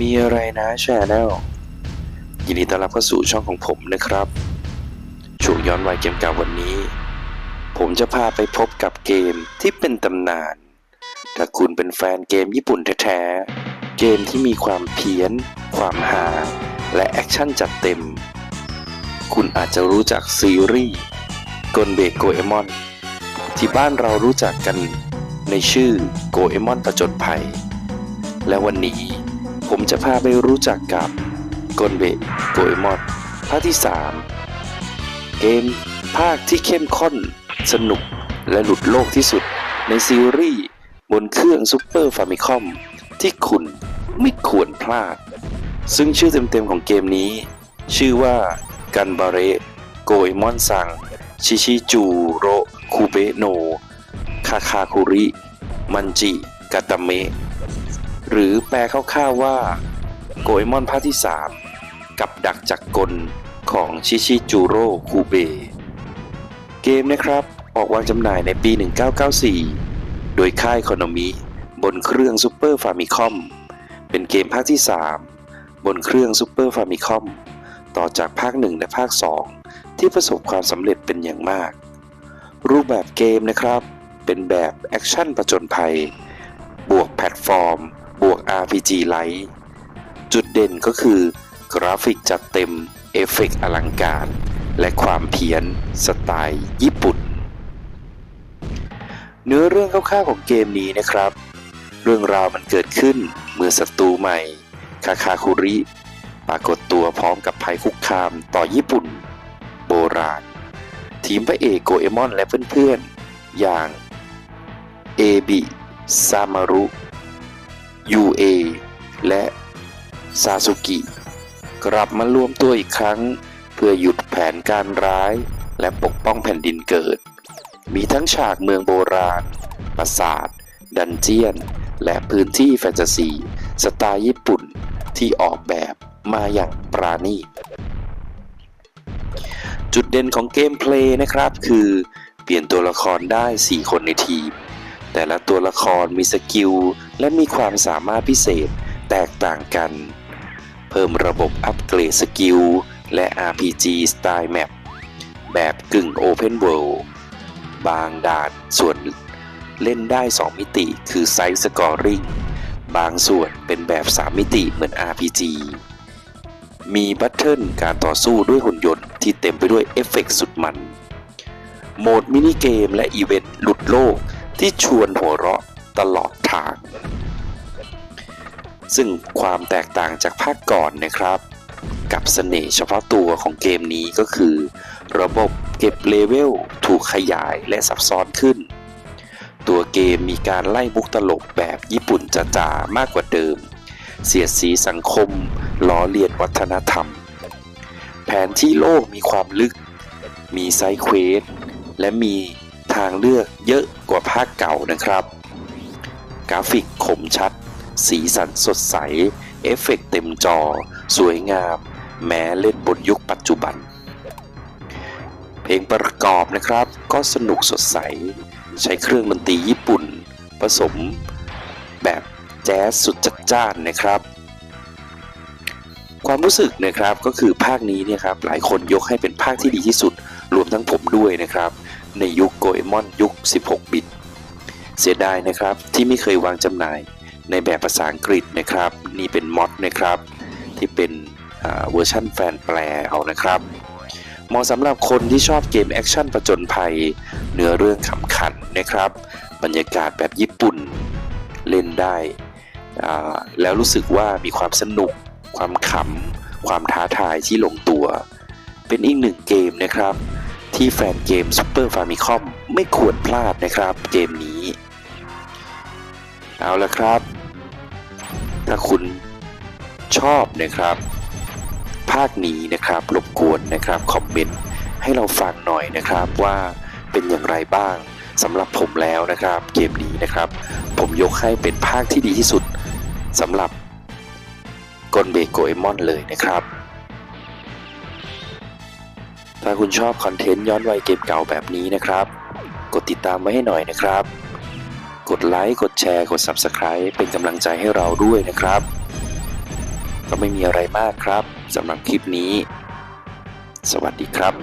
มีอะไรนะชาแนลยินดีต้อนรับเข้าสู่ช่องของผมนะครับ ช่วงย้อนวัยเกมเก่าวันนี้ ผมจะพาไปพบกับเกมที่เป็นตำนาน ถ้าคุณเป็นแฟนเกมญี่ปุ่นแท้ๆ เกมที่มีความเพี้ยน ความฮาและแอคชั่นจัดเต็ม คุณอาจจะรู้จักซีรีส์กลเบกโกเอมอน ที่บ้านเรารู้จักกันในชื่อโกเอมอนประจนภัย และวันนี้ ผมจะพาไปรู้จักกับกลเบะโกเอมอนภาคที่ 3 เกมภาคที่เข้มข้น สนุกและหลุดโลกที่สุดในซีรีส์บนเครื่องซุปเปอร์ฟามิคอมที่คุณไม่ควรพลาด ซึ่งชื่อเต็มๆของเกมนี้ ชื่อว่ากันบาเรโกเอมอนซัง ชิชิจูโรคูเบโน คาคาคุริ มันจิ กาตาเมะ หรือแปลคร่าวๆว่า โกเอมอนภาคที่ 3 กับดักจักรกลของชิชิจูโร่คูเบ เกมนะครับ ออกวางจำหน่ายในปี 1994 โดยค่ายคอนมิบนเครื่องซูเปอร์ฟามิคอมเป็นเกมภาคที่ 3 บนเครื่องซูเปอร์ฟามิคอมต่อจากภาค 1 และภาค 2 ที่ประสบความสำเร็จเป็นอย่างมาก รูปแบบเกมนะครับ เป็นแบบแอคชั่นประจนภัย บวกแพลตฟอร์ม RPG ไลท์จุดเด่นก็คือกราฟิกจัดเต็ม เอฟเฟกต์อลังการ และความเพี้ยนสไตล์ญี่ปุ่น เนื้อเรื่องคร่าวๆของเกมนี้นะครับ เรื่องราวมันเกิดขึ้นเมื่อศัตรูใหม่ คาคาคุริ ปรากฏตัวพร้อมกับภัยคุกคามต่อญี่ปุ่น โบราณ ทีมพระเอกโกเอมอนและเพื่อนๆ อย่างเอบิซามารุ ยูเอและซาสุกิ กลับมารวมตัวอีกครั้ง เพื่อหยุดแผนการร้าย และปกป้องแผ่นดินเกิด มีทั้งฉากเมืองโบราณ ปราสาท ดันเจียน และพื้นที่แฟนตาซี สไตล์ญี่ปุ่นที่ออกแบบมาอย่างปราณีตจุดเด่นของเกมเพลย์นะครับ คือเปลี่ยนตัวละครได้ 4 คนในทีม แต่ละตัวละครมีสกิล และมีความสามารถพิเศษแตกต่างกัน เพิ่มระบบอัปเกรดสกิล และ RPG สไตล์แมปแบบกึ่ง Open World บางด่านส่วนเล่นได้ 2 มิติคือไซส์สกอร์ริงบางส่วนเป็นแบบ 3 มิติเหมือน RPG มีบัตเทิลการต่อสู้ด้วยหุ่นยนต์ที่เต็มไปด้วยเอฟเฟกต์สุดมัน โหมดมินิเกมและอีเวนต์หลุดโลก ที่ชวนหัวเราะตลอดทาง ซึ่งความแตกต่างจากภาคก่อนนะครับ กับเสน่ห์เฉพาะตัวของเกมนี้ก็คือ ระบบเก็บเลเวลถูกขยายและซับซ้อนขึ้น ตัวเกมมีการไล่มุกตลกแบบญี่ปุ่นจ๋าๆมากกว่าเดิม เสียดสีสังคมล้อเลียนวัฒนธรรม แผนที่โลกมีความลึก มีไซเควสและมี ทางเลือกเยอะกว่าภาคเก่านะครับ กราฟิกคมชัด สีสันสดใส เอฟเฟกต์เต็มจอ สวยงาม แม้เล่นบนยุคปัจจุบัน เพลงประกอบนะครับ ก็สนุกสดใส ใช้เครื่องดนตรีญี่ปุ่น ผสมแบบแจ๊สสุดจัดจ้านนะครับความรู้สึกนะครับก็คือภาคนี้เนี่ยครับหลายคนยกให้เป็นภาคที่ดีที่สุดรวมทั้งผมด้วยนะครับ ในยุคโกเอมอนยุค 16 บิต เสียดายนะครับที่ไม่เคยวางจำหน่ายในแบบภาษาอังกฤษนะครับ นี่เป็นมอดนะครับ ที่เป็นเวอร์ชั่นแฟนแปลเอานะครับเหมาะสำหรับคนที่ชอบเกมแอคชั่นประจนภัย เนื้อเรื่องขำขันนะครับ บรรยากาศแบบญี่ปุ่นเล่นได้ แล้วรู้สึกว่ามีความสนุก ความขำ ความท้าทายที่ลงตัว เป็นอีกหนึ่งเกมนะครับ ที่แฟนเกม Super Famicom ไม่ควรพลาดนะครับเกมนี้ เอาละครับ ถ้าคุณชอบนะครับ ภาคนี้นะครับรบกวนนะครับคอมเมนต์ให้เราฟังหน่อยนะครับว่าเป็นอย่างไรบ้างสำหรับผมแล้วนะครับ เกมนี้นะครับ ผมยกให้เป็นภาคที่ดีที่สุดสำหรับกลเบโกเอมอนเลยนะครับ ถ้าคุณชอบคอนเทนต์ย้อนวัยเกมเก่าแบบนี้นะครับ กดติดตามไว้ให้หน่อยนะครับ กดไลค์กดแชร์กด Subscribe เป็นกำลังใจให้เราด้วยนะครับ ก็ไม่มีอะไรมากครับสำหรับคลิปนี้ สวัสดีครับ